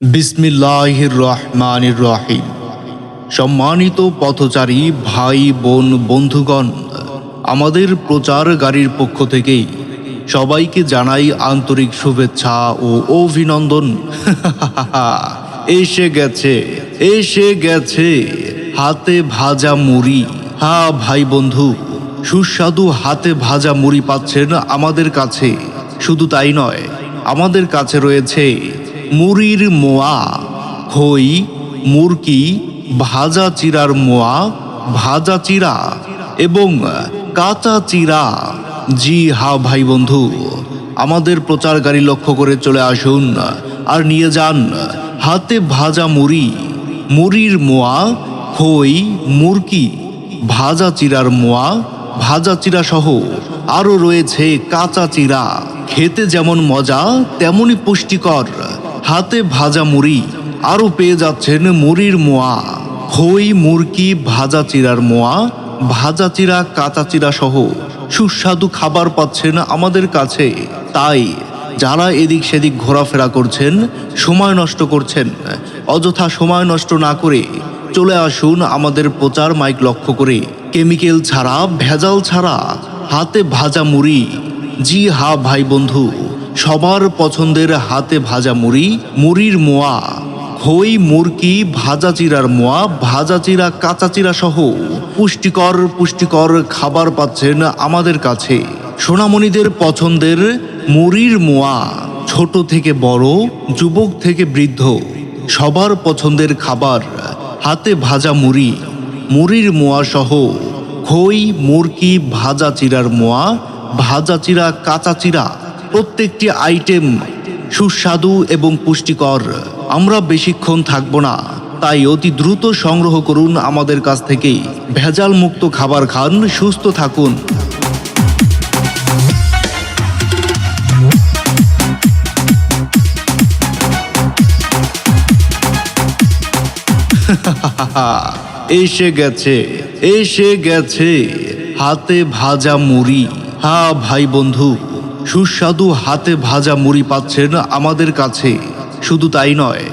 বিসমিল্লাহির রহমানির রহিম। সম্মানিত পথচারী ভাই, বোন, বন্ধুগণ, আমাদের প্রচার গাড়ির পক্ষ থেকেই সবাইকে জানাই আন্তরিক শুভেচ্ছা ও অভিনন্দন। এসে গেছে এসে গেছে, হাতে ভাজা মুড়ি। হা ভাই বন্ধু, সুস্বাদু হাতে ভাজা মুড়ি পাচ্ছেন আমাদের কাছে। শুধু তাই নয়, আমাদের কাছে রয়েছে মুড়ির মোয়া খই মুরকি, ভাজা চিরার মোয়া, ভাজা চিরা এবং কাঁচা চিরা। জি হা ভাই বন্ধু, আমাদের প্রচার গাড়ি লক্ষ্য করে চলে আসুন আর নিয়ে যান হাতে ভাজা মুড়ি। মুড়ির মোয়া খই মুরকি, ভাজা চিরার মোয়া, ভাজা চিরা সহ আরও রয়েছে কাঁচা চিরা। খেতে যেমন মজা, তেমনই পুষ্টিকর। হাতে ভাজা মুড়ি আরও পেয়ে যাচ্ছেন মুড়ির মোয়া। খই, মুরকি, ভাজা চিরার মোয়া, ভাজা চিরা, কাঁচা চিরা সহ সুস্বাদু খাবার পাচ্ছেন আমাদের কাছে। তাই যারা এদিক সেদিক ঘোরাফেরা করছেন, সময় নষ্ট করছেন, অযথা সময় নষ্ট না করে চলে আসুন আমাদের প্রচার মাইক লক্ষ্য করে। কেমিক্যাল ছাড়া, ভেজাল ছাড়া, হাতে ভাজা মুড়ি। জি হা ভাই বন্ধু সবার পছন্দের হাতে ভাজা মুড়ি, মুড়ির মোয়া, খই, মুরকি, ভাজা চিরার মোয়া, ভাজা চিরা, কাঁচা চিরা সহ পুষ্টিকর পুষ্টিকর খাবার পাচ্ছেন আমাদের কাছে। সোনামণিদের পছন্দের মুড়ির মোয়া, ছোট থেকে বড়, যুবক থেকে বৃদ্ধ। সবার পছন্দের খাবার, হাতে ভাজা মুড়ি, মুড়ির মোয়া সহ খই, মুরকি, ভাজা চিরার মোয়া, ভাজা চিরা, কাঁচা চিরা। প্রত্যেকটি আইটেম সুস্বাদু এবং পুষ্টিকর। আমরা বেশিক্ষণ থাকব না, তাই অতি দ্রুত সংগ্রহ করুন আমাদের কাছ থেকে ভেজাল মুক্ত খাবার খান, সুস্থ থাকুন। এসে গেছে এসে গেছে। হাতে ভাজা মুড়ি। হা ভাই বন্ধু। সুস্বাদু হাতে ভাজা মুড়ি পাচ্ছেন আমাদের কাছে। শুধু তাই নয়